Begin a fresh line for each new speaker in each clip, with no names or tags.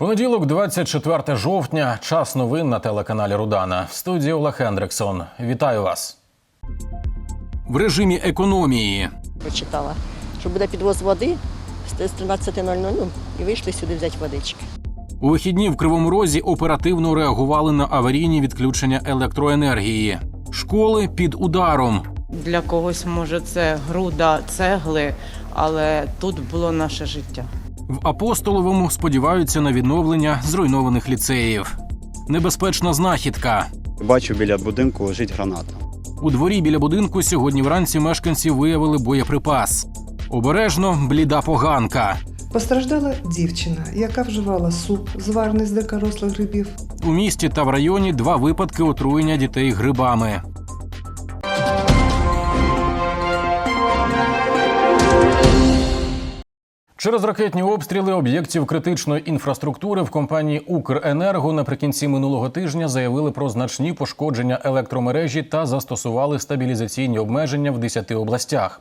Понеділок, 24 жовтня, час новин на телеканалі Рудана. В студії Олег Хендриксон. Вітаю вас. В режимі економії
прочитала, що буде підвоз води з 13.00 і вийшли сюди взяти водички.
у вихідні в Кривому Розі оперативно реагували на аварійні відключення електроенергії. Школи під ударом.
Для когось може це груда цегли, але тут було наше життя.
В Апостоловому сподіваються на відновлення зруйнованих ліцеїв. Небезпечна знахідка.
Бачу, біля будинку лежить граната.
У дворі біля будинку сьогодні вранці мешканці виявили боєприпас. Обережно бліда поганка.
Постраждала дівчина, яка вживала суп, зварений з дикорослих грибів.
У місті та в районі два випадки отруєння дітей грибами. Через ракетні обстріли об'єктів критичної інфраструктури в компанії Укренерго наприкінці минулого тижня заявили про значні пошкодження електромережі та застосували стабілізаційні обмеження в 10 областях.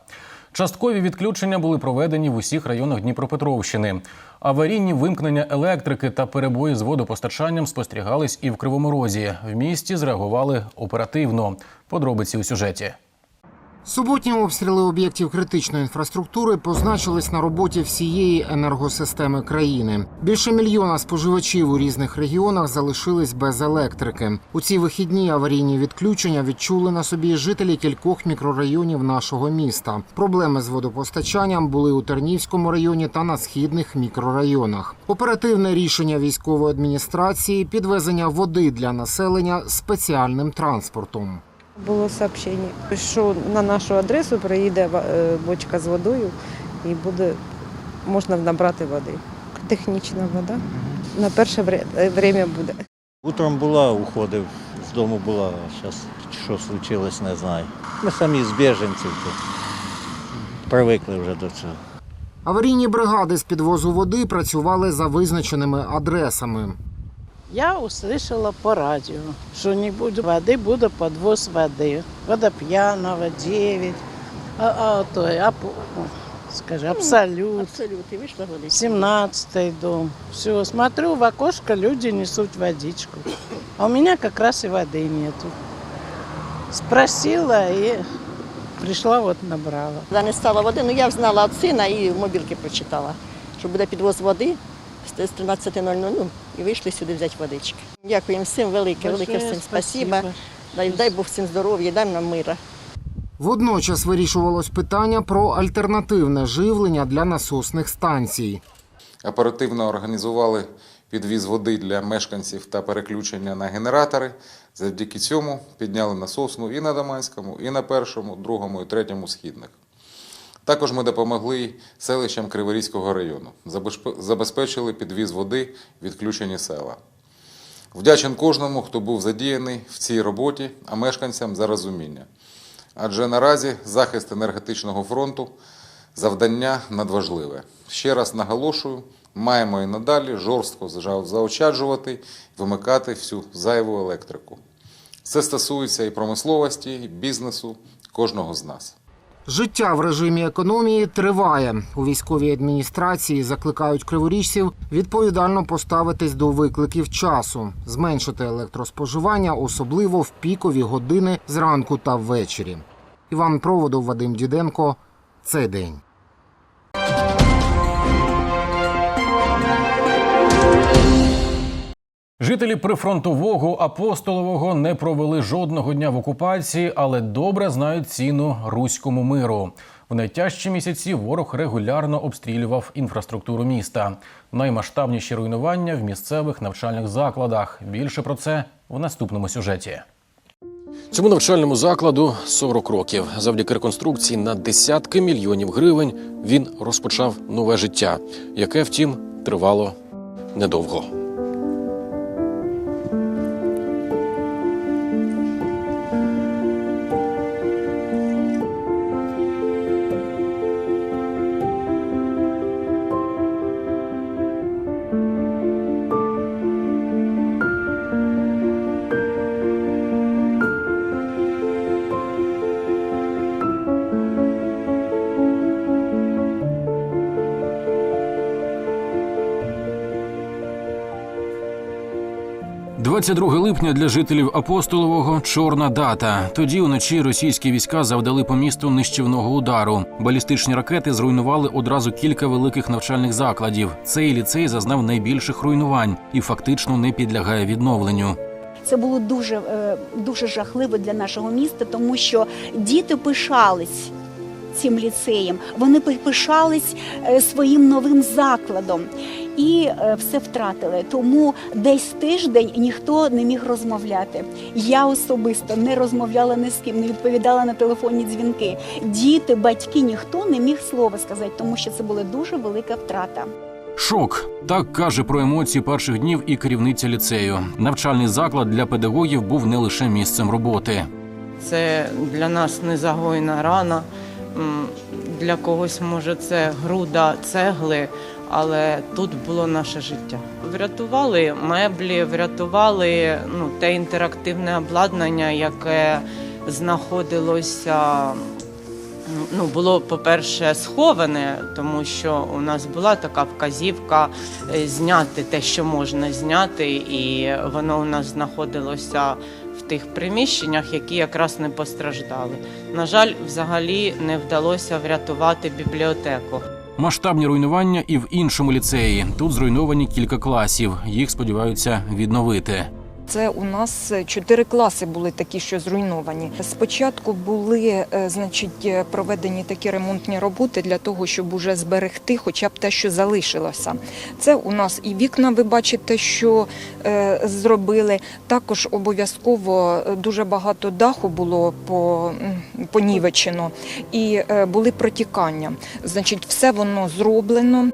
Часткові відключення були проведені в усіх районах Дніпропетровщини. Аварійні вимкнення електрики та перебої з водопостачанням спостерігались і в Кривому Розі. В місті зреагували оперативно. Подробиці у сюжеті.
Суботні обстріли об'єктів критичної інфраструктури позначились на роботі всієї енергосистеми країни. Більше мільйона споживачів у різних регіонах залишились без електрики. У ці вихідні аварійні відключення відчули на собі жителі кількох мікрорайонів нашого міста. Проблеми з водопостачанням були у Тернівському районі та на східних мікрорайонах. Оперативне рішення військової адміністрації підвезення води для населення спеціальним транспортом.
Було сообщення, що на нашу адресу приїде е, бочка з водою і буде можна набрати води. Технічна вода. На перше е, время буде.
Утром була, уходив, з дому була, а зараз що случилось, не знаю. Ми самі з біженців тут привикли вже до цього.
Аварійні бригади з підвозу води працювали за визначеними адресами.
Я услышала по радио, что не будет воды, будет подвоз воды. Водопьяного 9, а, а, то, а, скажи, Абсолют,
Абсолют, і вийшла водичка.
17 дом. Все, смотрю, в окошко люди несут водичку. А у меня как раз и воды нету. Спросила и пришла, вот набрала.
Коли не стало води, ну я знала від сина і в мобілки прочитала, що буде підвоз води з 13.00 і вийшли сюди взяти водички. Дякуємо всім велике, велике всім спасіба. Дай, дай Бог всім здоров'я, дай нам мира.
Водночас вирішувалось питання про альтернативне живлення для насосних станцій.
Оперативно організували підвіз води для мешканців та переключення на генератори. Завдяки цьому підняли насосну і на Даманському, і на першому, другому і третьому східних. Також ми допомогли селищам Криворізького району. Забезпечили підвіз води відключені села. Вдячен кожному, хто був задіяний в цій роботі, а мешканцям за розуміння. Адже наразі захист енергетичного фронту завдання надважливе. Ще раз наголошую, маємо і надалі жорстко заощаджувати і вимикати всю зайву електрику. Це стосується і промисловості, і бізнесу кожного з нас.
Життя в режимі економії триває. У військовій адміністрації закликають криворіжців відповідально поставитись до викликів часу, зменшити електроспоживання, особливо в пікові години зранку та ввечері. Іван Проводов, Вадим Діденко. Цей день.
Жителі прифронтового апостолового не провели жодного дня в окупації, але добре знають ціну руському миру. В найтяжчі місяці ворог регулярно обстрілював інфраструктуру міста. Наймасштабніші руйнування в місцевих навчальних закладах. Більше про це в наступному сюжеті. Цьому навчальному закладу 40 років. Завдяки реконструкції на десятки мільйонів гривень він розпочав нове життя, яке, втім, тривало недовго. 22 липня для жителів апостолового чорна дата. Тоді уночі російські війська завдали по місту нищівного удару. Балістичні ракети зруйнували одразу кілька великих навчальних закладів. Цей ліцей зазнав найбільших руйнувань і фактично не підлягає відновленню.
Це було дуже, е, дуже жахливо для нашого міста, тому що діти пишались цим ліцеєм, вони пи- пишались е, своїм новим закладом і е, все втратили. Тому десь тиждень ніхто не міг розмовляти. Я особисто не розмовляла ні з ким, не відповідала на телефонні дзвінки. Діти, батьки, ніхто не міг слова сказати, тому що це була дуже велика втрата.
Шок так каже про емоції перших днів і керівниця ліцею. Навчальний заклад для педагогів був не лише місцем роботи.
Це для нас незагойна рана. Для когось може це груда цегли, але тут було наше життя. Врятували меблі, врятували ну, те інтерактивне обладнання, яке знаходилося. Ну, було, по-перше, сховане, тому що у нас була така вказівка е, зняти те, що можна зняти, і воно у нас знаходилося тих приміщеннях, які якраз не постраждали. На жаль, взагалі не вдалося врятувати бібліотеку.
Масштабні руйнування і в іншому ліцеї. Тут зруйновані кілька класів. Їх сподіваються відновити.
Це у нас чотири класи були такі, що зруйновані. Спочатку були е, значить, е, проведені такі ремонтні роботи для того, щоб уже зберегти хоча б те, що залишилося. Це у нас і вікна, ви бачите, що е, зробили. Також обов'язково дуже багато даху було понівечено і були протікання. Значить, все воно зроблено.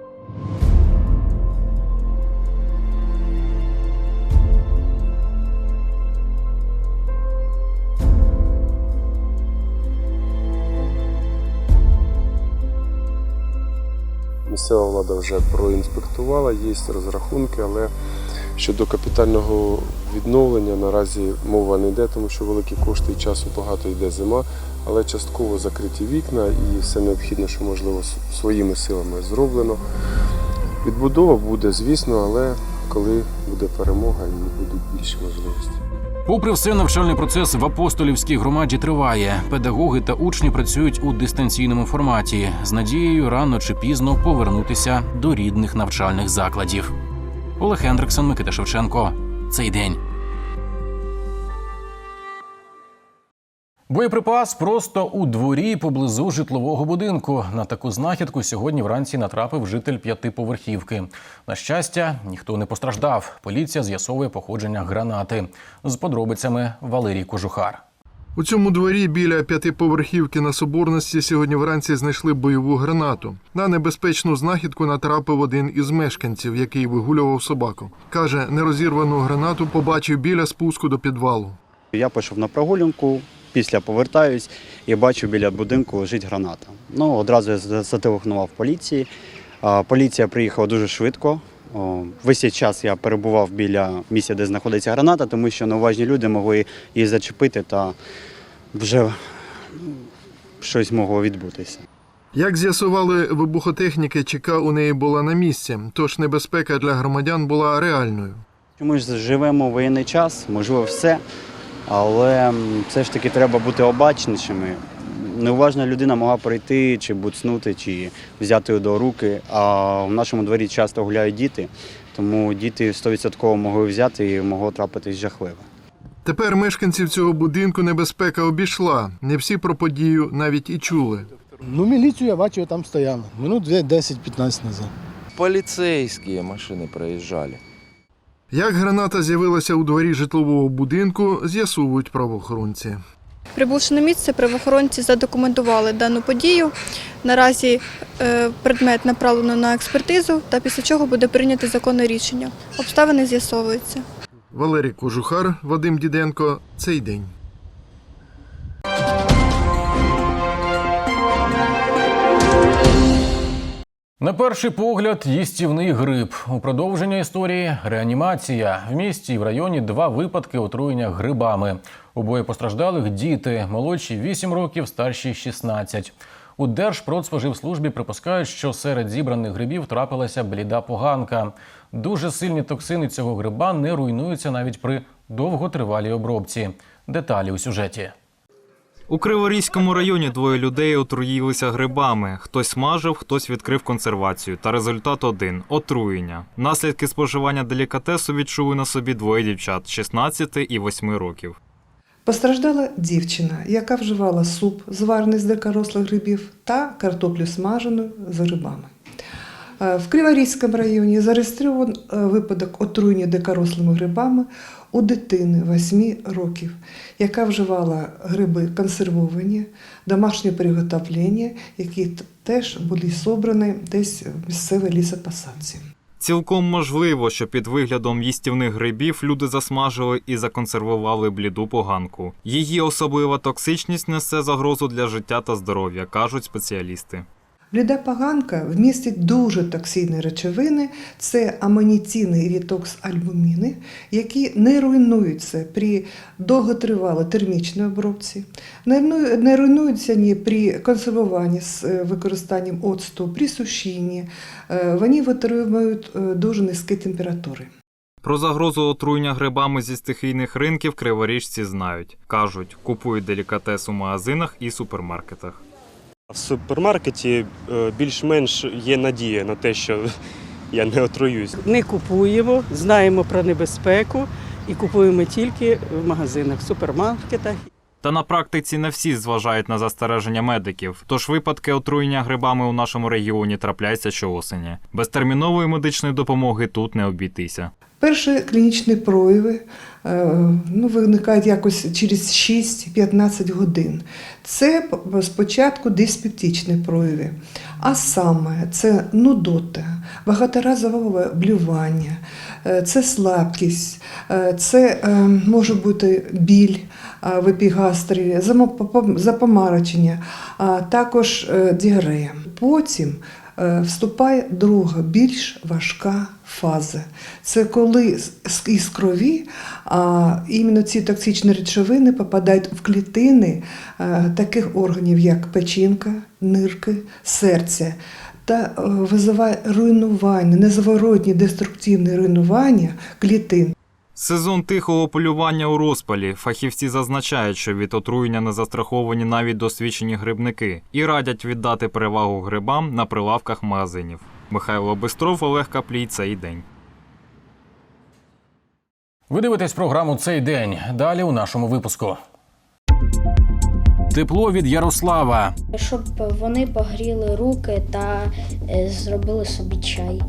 Місцева влада вже проінспектувала, є розрахунки, але щодо капітального відновлення наразі мова не йде, тому що великі кошти і часу багато йде зима, але частково закриті вікна і все необхідне, що можливо своїми силами зроблено. Відбудова буде, звісно, але коли буде перемога і будуть більші можливості.
Попри все, навчальний процес в апостолівській громаді триває. Педагоги та учні працюють у дистанційному форматі з надією рано чи пізно повернутися до рідних навчальних закладів. Олег Хендриксон, Микита Шевченко. Цей день. Боєприпас просто у дворі поблизу житлового будинку. На таку знахідку сьогодні вранці натрапив житель п'ятиповерхівки. На щастя, ніхто не постраждав. Поліція з'ясовує походження гранати. З подробицями Валерій Кожухар.
У цьому дворі біля п'ятиповерхівки на Соборності сьогодні вранці знайшли бойову гранату. На небезпечну знахідку натрапив один із мешканців, який вигулював собаку. Каже, нерозірвану гранату побачив біля спуску до підвалу.
Я пішов на прогулянку, після повертаюсь і бачу біля будинку лежить граната. Ну, одразу я за- зателефонував поліції. Поліція приїхала дуже швидко. Весь цей час я перебував біля місця, де знаходиться граната, тому що неуважні люди могли її зачепити та вже щось могло відбутися.
Як з'ясували вибухотехніки, ЧК у неї була на місці, тож небезпека для громадян була реальною.
Ми ж живемо в воєнний час, можливо, все, але все ж таки треба бути обачнішими. Неуважна людина могла прийти чи буцнути, чи взяти до руки. А в нашому дворі часто гуляють діти, тому діти 100% могли взяти і могло трапитись жахливе.
Тепер мешканців цього будинку небезпека обійшла. Не всі про подію навіть і чули.
Ну, міліцію я бачив, там стояла. Минут 10-15 назад.
Полицейские машины проезжали.
Як граната з'явилася у дворі житлового будинку, з'ясовують правоохоронці.
Прибувши на місце, правоохоронці задокументували дану подію. Наразі е, предмет направлено на експертизу, та після чого буде прийнято законне рішення. Обставини з'ясовуються.
Валерій Кожухар, Вадим Діденко. Цей день.
На перший погляд, їстівний грип. У продовження історії реанімація. В місті і в районі два випадки отруєння грибами. Обоє постраждалих діти, молодші 8 років, старші 16. У Держпродспоживслужбі припускають, що серед зібраних грибів трапилася бліда поганка. Дуже сильні токсини цього гриба не руйнуються навіть при довготривалій обробці. Деталі у сюжеті.
У Криворізькому районі двоє людей отруїлися грибами. Хтось смажив, хтось відкрив консервацію. Та результат один отруєння. Наслідки споживання делікатесу відчули на собі двоє дівчат 16 і 8 років.
Постраждала дівчина, яка вживала суп, зварений з дикорослих грибів, та картоплю смажену з грибами. Е, В Криворізькому районі зареєстрований е, випадок отруєння дикорослими грибами у дитини 8 років, яка вживала гриби консервовані, домашнє приготовлення, які теж були зібрані десь в місцевій лісопосадці.
Цілком можливо, що під виглядом їстівних грибів люди засмажили і законсервували бліду поганку. Її особлива токсичність несе загрозу для життя та здоров'я, кажуть спеціалісти.
Бліда поганка вмістить дуже токсичні речовини, це амоніцини і рітокс-альбуміни, які не руйнуються при довготривалій термічній обробці, не руйнуються ні при консервуванні з е, використанням оцту, при сушінні. Е, Вони витримують е, дуже низькі температури.
Про загрозу отруєння грибами зі стихійних ринків криворіжці знають. Кажуть, купують делікатес у магазинах і супермаркетах.
В супермаркеті е, більш-менш є надія на те, що я не отруюсь.
Не купуємо, знаємо про небезпеку і купуємо тільки в магазинах, супермаркетах.
Та на практиці не всі зважають на застереження медиків, тож випадки отруєння грибами у нашому регіоні трапляються щоосені. Без термінової медичної допомоги тут не обійтися.
Перші клінічні прояви е, ну, виникають якось через 6-15 годин. Це спочатку диспептичні прояви, а саме це нудота, багаторазове блювання, е, це слабкість, е, це може бути біль в епігастрі, запомарочення, а також діарея. Потім вступає друга, більш важка фаза. Це коли із крові а, іменно ці токсичні речовини попадають в клітини е, таких органів, як печінка, нирки, серця. Та е, визиває руйнування, незворотні деструктивне руйнування клітин.
Сезон тихого полювання у розпалі. Фахівці зазначають, що від отруєння не застраховані навіть досвідчені грибники і радять віддати перевагу грибам на прилавках магазинів. Михайло Бистров, Олег Каплій. Цей день.
Ви дивитесь програму цей день. Далі у нашому випуску. Тепло від Ярослава.
Щоб вони погріли руки та е, зробили собі чай,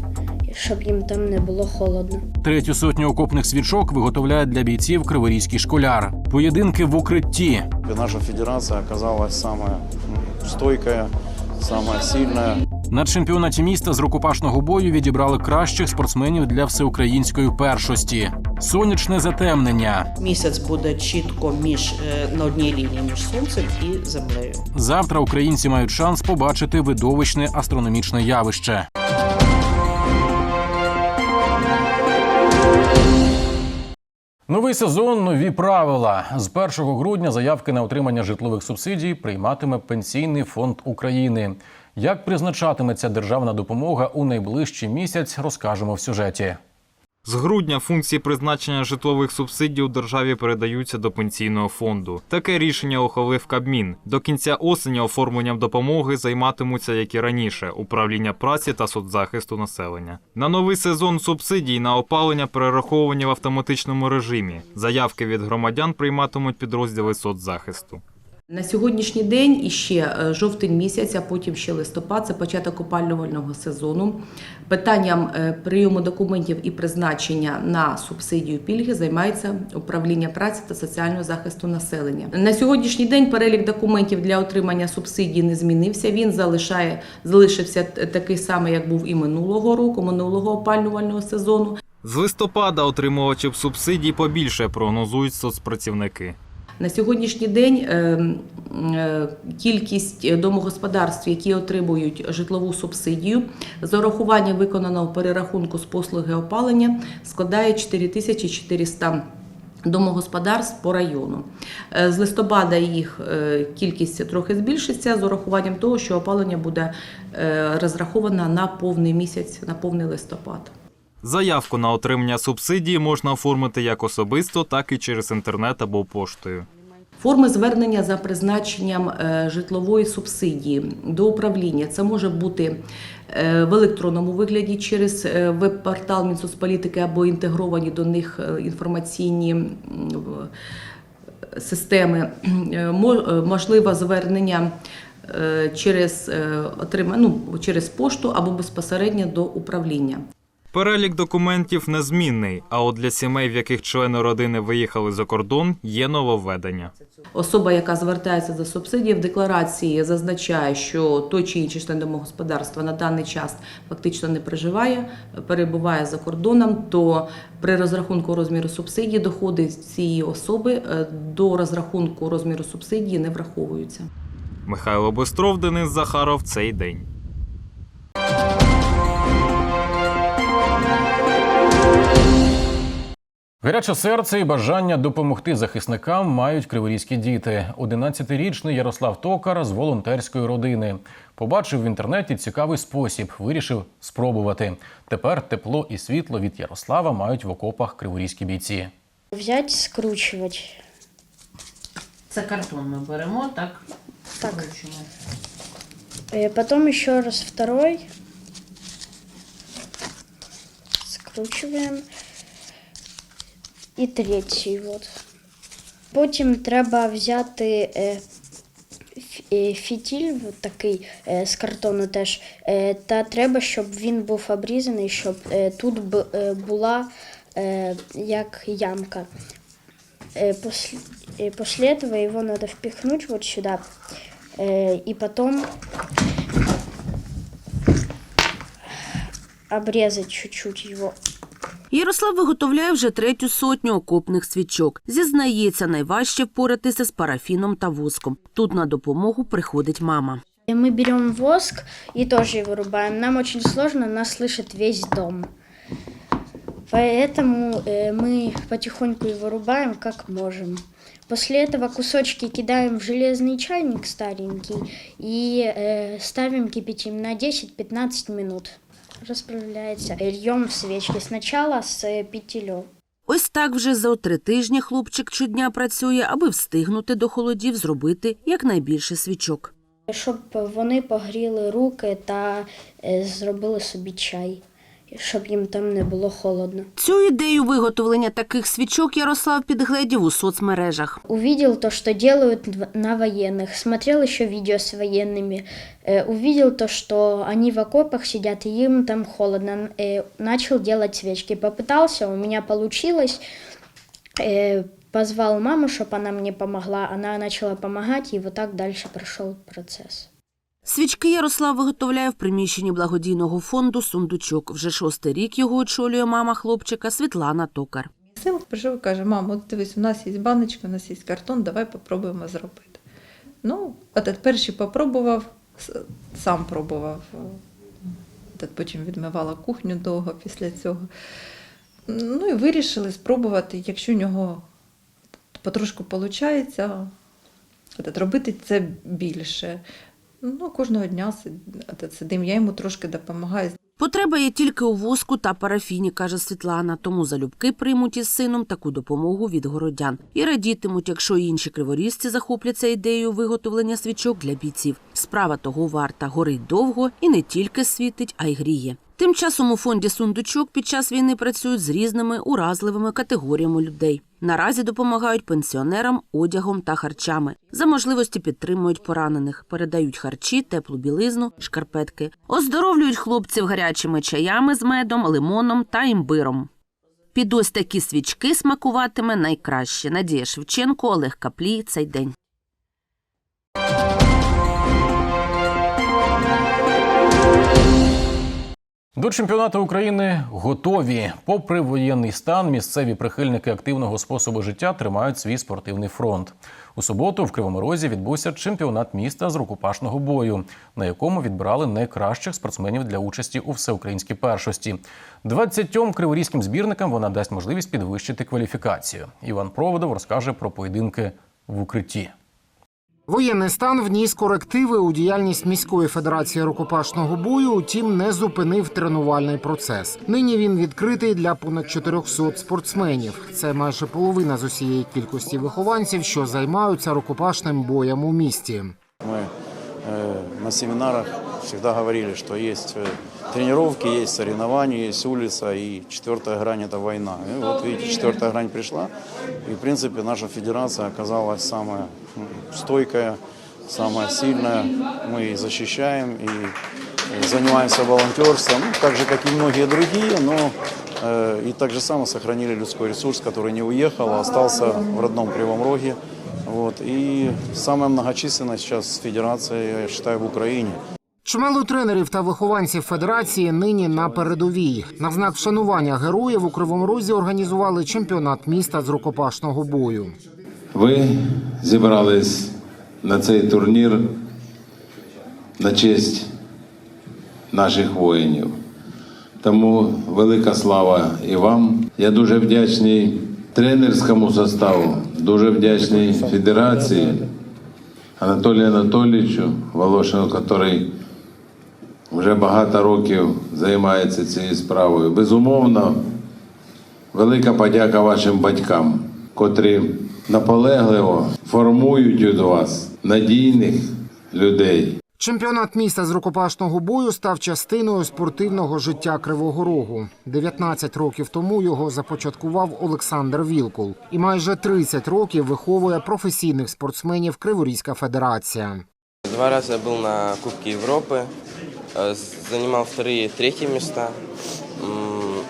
щоб їм там не було холодно.
Третю сотню окопних свічок виготовляє для бійців криворізький школяр. Поєдинки в укритті.
Наша федерация оказалась самая ну, стойкая, самая сильная.
На чемпіонаті міста з рукопашного бою відібрали кращих спортсменів для всеукраїнської першості. Сонячне затемнення.
Місяць буде чітко між е, на одній лінії між сонцем і землею.
Завтра українці мають шанс побачити видовищне астрономічне явище. Новий сезон, нові правила. З 1 грудня заявки на отримання житлових субсидій прийматиме Пенсійний фонд України. Як призначатиметься державна допомога у найближчий місяць, розкажемо в сюжеті.
З грудня функції призначення житлових субсидій у державі передаються до пенсійного фонду. Таке рішення ухвалив Кабмін. До кінця осені оформленням допомоги займатимуться, як і раніше, управління праці та соцзахисту населення. На новий сезон субсидій на опалення перераховані в автоматичному режимі. Заявки від громадян прийматимуть підрозділи соцзахисту.
На сьогоднішній день і ще е, жовтень місяць, а потім ще листопад, це початок опалювального сезону. Питанням е, прийому документів і призначення на субсидію пільги займається управління праці та соціального захисту населення. На сьогоднішній день перелік документів для отримання субсидії не змінився. Він залишає залишився такий самий, як був і минулого року, минулого опалювального сезону.
З листопада отримувачів субсидій побільше прогнозують соцпрацівники.
На сьогоднішній день е, е, кількість домогосподарств, які отримують житлову субсидію, з урахуванням виконаного перерахунку з послуги опалення складає 4400 домогосподарств по району. Е, З листопада їх кількість трохи збільшиться з урахуванням того, що опалення буде е, розраховано на повний місяць, на повний листопад.
Заявку на отримання субсидії можна оформити як особисто, так і через інтернет або поштою.
Форми звернення за призначенням е, житлової субсидії до управління це може бути е, в електронному вигляді через е, веб-портал Мінсоцполітики або інтегровані до них інформаційні системи. Е, мо- е, звернення через, ну, через пошту або безпосередньо до управління.
Перелік документів незмінний, а от для сімей, в яких члени родини виїхали за кордон, є нововведення.
Особа, яка звертається за субсидії, в декларації зазначає, що той чи інший член домогосподарства на даний час фактично не проживає, перебуває за кордоном, то при розрахунку розміру субсидії доходи цієї особи е, до розрахунку розміру субсидії не враховуються.
Михайло Бистров, Денис Захаров. Цей день.
Гаряче серце і бажання допомогти захисникам мають криворізькі діти. 11-річний Ярослав Токар з волонтерської родини побачив в інтернеті цікавий спосіб, вирішив спробувати. Тепер тепло і світло від Ярослава мають в окопах криворізькі бійці.
Взять, скручувати.
Це картон ми беремо, так?
Так.
Скручуємо.
Э, Потом еще раз второй. Скручиваем І третій. Вот. Потім треба взяти е, ф- е, фітіль от такий е, з картону теж. Е, та треба, щоб він був обрізаний, щоб е, тут б, е, була е, як ямка. Э, После, э, после этого его надо впихнуть вот сюда. Э, И потом обрезать чуть-чуть его.
Ярослав виготовляє вже третю сотню окопних свічок. Зізнається, найважче впоратися з парафіном та воском. Тут на допомогу приходить мама.
И мы берем воск и тоже его рубаем. Нам очень сложно, нас слышит весь дом. Поэтому э, мы потихоньку его рубаем как можем. После этого кусочки кидаем в железный чайник старенький и э, ставим кипятим на 10-15 минут. Расправляется. Льем свічки спочатку з с э.
Ось так вже за три тижні хлопчик щодня працює, аби встигнути до холодів зробити якнайбільше свічок.
Щоб вони погріли руки та е, зробили собі чай, щоб їм там не було холодно.
Цю ідею виготовлення таких свічок Ярослав підгледів у соцмережах.
Увидел то, что делают в- на военных, смотрел еще видео с военными, э, увидел то, что они в окопах сидят и им там холодно, э, начал делать свечки. Попытался, у меня получилось, э, позвал маму, чтобы она мне помогла, она начала помогать, и вот так дальше прошел процесс.
Свічки Ярослав виготовляє в приміщенні благодійного фонду Сундучок. Вже шостий рік його очолює мама хлопчика Світлана Токар.
Син прийшов і каже, мамо, дивись, у нас є баночка, у нас є картон, давай попробуємо зробити. Ну, от перший попробував, сам пробував. От потім відмивала кухню довго після цього. Ну і вирішили спробувати, якщо у нього потрошку виходить, робити це більше. Ну, кожного дня сид- сидим, я йому трошки допомагаю.
Потреба є тільки у воску та парафіні, каже Світлана. Тому залюбки приймуть із сином таку допомогу від городян і радітимуть, якщо інші криворізці захопляться ідеєю виготовлення свічок для бійців. Справа того варта горить довго і не тільки світить, а й гріє. Тим часом у фонді сундучок під час війни працюють з різними уразливими категоріями людей. Наразі допомагають пенсіонерам одягом та харчами. За можливості підтримують поранених, передають харчі, теплу білизну, шкарпетки, оздоровлюють хлопців гарячими чаями з медом, лимоном та імбиром. Під ось такі свічки смакуватиме найкраще Надія Шевченко, Олег Каплій цей день.
До чемпіонату України готові. Попри воєнний стан, місцеві прихильники активного способу життя тримають свій спортивний фронт. У суботу в Кривому Розі відбувся чемпіонат міста з рукопашного бою, на якому відбирали найкращих спортсменів для участі у всеукраїнській першості. 20 криворізьким збірникам вона дасть можливість підвищити кваліфікацію. Іван Проводов розкаже про поєдинки в укритті.
Воєнний стан вніс корективи у діяльність міської федерації рукопашного бою, утім не зупинив тренувальний процес. Нині він відкритий для понад 400 спортсменів. Це майже половина з усієї кількості вихованців, що займаються рукопашним боєм у місті.
Ми э, на семинарах всегда говорили, что есть э, тренировки, есть соревнования, есть улица, и четвертая грань – это война. И вот видите, четвертая грань пришла, и в принципе наша федерация оказалась самая м, стойкая, самая сильная. Мы и защищаем, и э, занимаемся волонтерством, ну, так же, как и многие другие, но э, и так же само сохранили людской ресурс, который не уехал, а остался в родном Кривом Роге. Вот. И самая многочисленная сейчас федерация, я считаю, в Украине.
Чимало тренерів та вихованців федерації нині на передовій. На знак вшанування героїв у Кривому Розі організували чемпіонат міста з рукопашного бою.
Ви зібрались на цей турнір на честь наших воїнів. Тому велика слава і вам. Я дуже вдячний тренерському составу, дуже вдячний федерації Анатолію Анатолійовичу Волошину, який вже багато років займається цією справою. Безумовно, велика подяка вашим батькам, котрі наполегливо формують у вас надійних людей.
Чемпіонат міста з рукопашного бою став частиною спортивного життя Кривого Рогу. 19 років тому його започаткував Олександр Вілкул, і майже 30 років виховує професійних спортсменів Криворізька федерація.
Два раза был на Кубке Европы, э, занимал вторые, третьи места. М,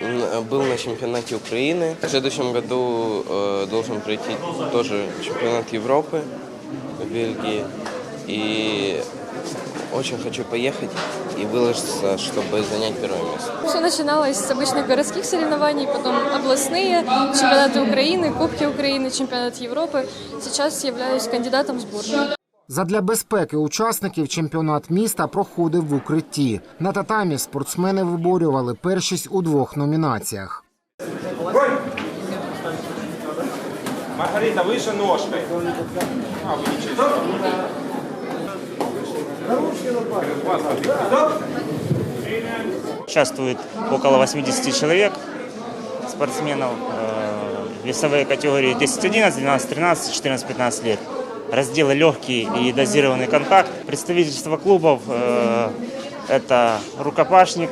м, Был на чемпионате Украины. В следующем году э, должен пройти тоже чемпионат Европы в Бельгии. И очень хочу поехать и выложиться, чтобы занять первое место.
Все начиналось с обычных городских соревнований, потом областные, чемпионаты Украины, Кубки Украины, чемпионат Европы. Сейчас являюсь кандидатом в сборную.
Задля безпеки учасників чемпіонат міста проходив в укритті. На татамі спортсмени виборювали першість у двох номінаціях.
Маргарита, выше ножкой. А, вы ничего.
Участвует около 80 человек, спортсменов. Э, Весовые категории 10-11, 12-13, 14-15 лет. Разделы легкий и дозированный контакт. Представительство клубов э, это рукопашник,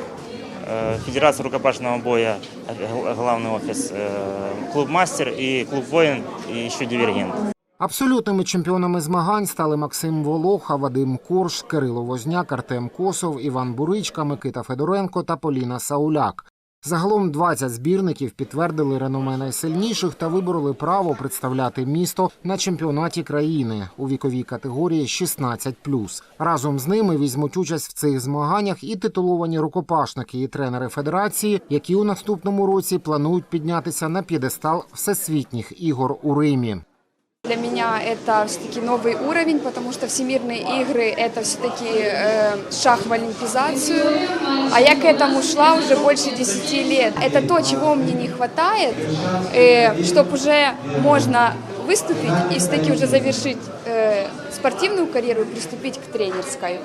э, Федерация рукопашного боя, э, главный офис, э, клуб мастер и клуб воин и еще дивергент.
Абсолютними чемпіонами змагань стали Максим Волоха, Вадим Корж, Кирило Возняк, Артем Косов, Іван Буричка, Микита Федоренко та Поліна Сауляк. Загалом 20 збірників підтвердили реноме найсильніших та вибороли право представляти місто на чемпіонаті країни у віковій категорії 16+. Разом з ними візьмуть участь в цих змаганнях і титуловані рукопашники і тренери федерації, які у наступному році планують піднятися на п'єдестал всесвітніх ігор у Римі.
Для меня это все-таки новый уровень, потому что всемирные игры это все-таки э, шаг в олимпизацию. А я к этому шла уже больше 10 лет. Это то, чего мне не хватает, э, чтобы уже можно выступить и все-таки уже завершить э, спортивную карьеру и приступить к тренерской.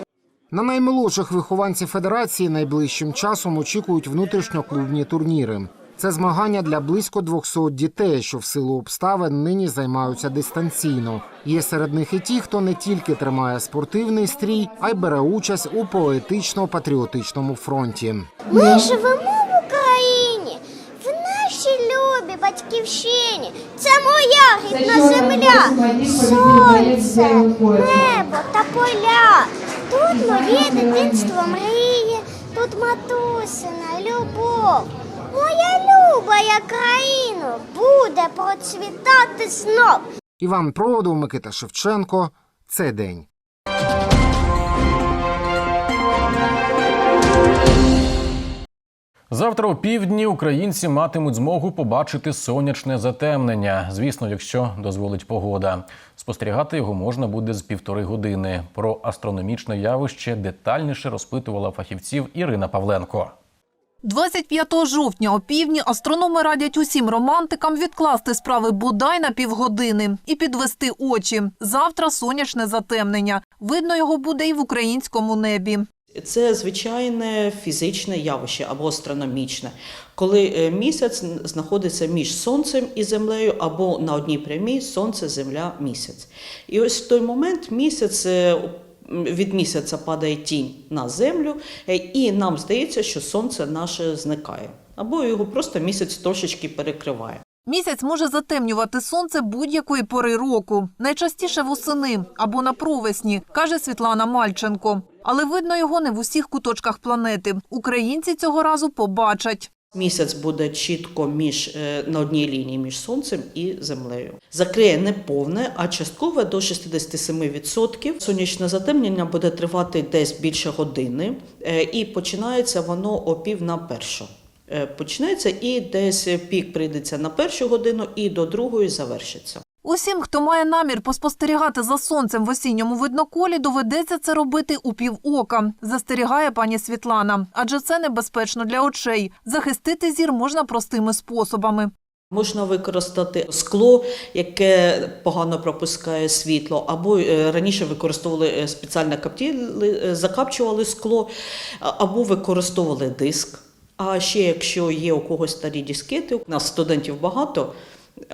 На наймолодших вихованців федерації найближчим часом очікують внутрішньоклубні турніри. Це змагання для близько 200 дітей, що в силу обставин нині займаються дистанційно. Є серед них і ті, хто не тільки тримає спортивний стрій, а й бере участь у поетично-патріотичному фронті.
Ми живемо в Україні, в нашій любі батьківщині. Це моя рідна земля, сонце, небо та поля. Тут моє дитинство мріє, тут матусина любов. Моя любая країна буде процвітати знов.
Іван Проводов, Микита Шевченко. Це день.
Завтра о півдні українці матимуть змогу побачити сонячне затемнення. Звісно, якщо дозволить погода. Спостерігати його можна буде з півтори години. Про астрономічне явище детальніше розпитувала фахівців Ірина Павленко.
25 жовтня о півдні астрономи радять усім романтикам відкласти справи бодай на півгодини і підвести очі. Завтра сонячне затемнення. Видно його буде і в українському небі.
Це звичайне фізичне явище або астрономічне, коли е, місяць знаходиться між сонцем і землею, або на одній прямій сонце, земля, місяць. І ось в той момент місяць. Від місяця падає тінь на землю, е, і нам здається, що сонце наше зникає, або його просто місяць трошечки перекриває.
Місяць може затемнювати сонце будь-якої пори року, найчастіше восени або на провесні, каже Світлана Мальченко. Але видно його не в усіх куточках планети. Українці цього разу побачать.
Місяць буде чітко між е, на одній лінії між сонцем і землею. Закриє не повне, а часткове до 67%. Сонячне затемнення буде тривати десь більше години, е, і починається воно о пів на першу. Починається Почнеться і десь пік прийдеться на першу годину, і до другої завершиться.
Усім, хто має намір поспостерігати за сонцем в осінньому видноколі, доведеться це робити у півока, застерігає пані Світлана. Адже це небезпечно для очей. Захистити зір можна простими способами.
Можна використати скло, яке погано пропускає світло, або е, раніше використовували е, спеціально каптіли, е, закапчували скло, або використовували диск. А ще якщо є у когось старі дискети, у нас студентів багато.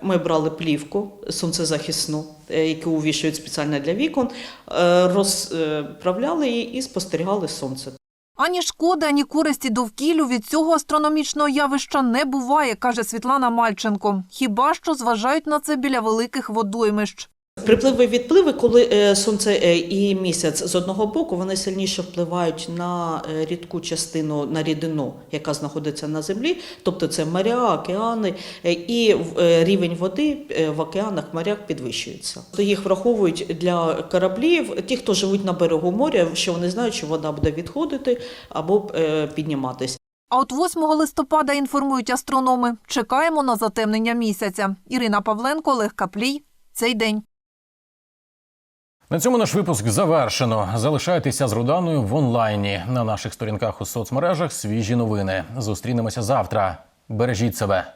Ми брали плівку сонцезахисну, е, яку увішують спеціально для вікон, е, розправляли її і спостерігали сонце.
Ані шкоди, ані користі довкіллю від цього астрономічного явища не буває, каже Світлана Мальченко. Хіба що зважають на це біля великих водоймищ.
Припливи відпливи, коли е, сонце е, і місяць з одного боку, вони сильніше впливають на е, рідку частину на рідину, яка знаходиться на землі, тобто це моря, океани, і рівень води в океанах, морях підвищується. То їх враховують для кораблів, ті, хто живуть на берегу моря, що вони знають, що вода буде відходити або підніматись.
А от 8 листопада інформують астрономи. Чекаємо на затемнення місяця. Ірина Павленко, Олег Каплій. Цей день.
На цьому наш випуск завершено. Залишайтеся з Руданою в онлайні на наших сторінках у соцмережах. Свіжі новини. Зустрінемося завтра. Бережіть себе.